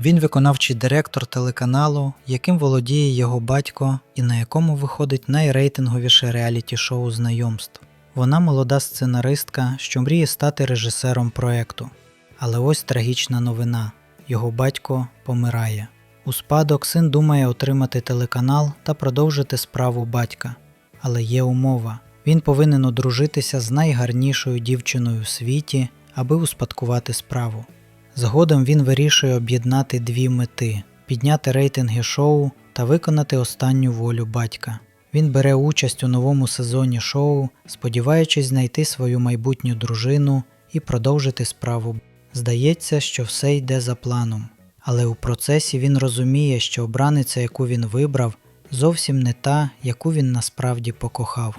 Він виконавчий директор телеканалу, яким володіє його батько і на якому виходить найрейтинговіше реаліті-шоу знайомств. Вона молода сценаристка, що мріє стати режисером проекту. Але ось трагічна новина: його батько помирає. У спадок син думає отримати телеканал та продовжити справу батька. Але є умова: він повинен одружитися з найгарнішою дівчиною в світі, аби успадкувати справу. Згодом він вирішує об'єднати дві мети: підняти рейтинги шоу та виконати останню волю батька. Він бере участь у новому сезоні шоу, сподіваючись знайти свою майбутню дружину і продовжити справу. Здається, що все йде за планом, але у процесі він розуміє, що обраниця, яку він вибрав, зовсім не та, яку він насправді покохав.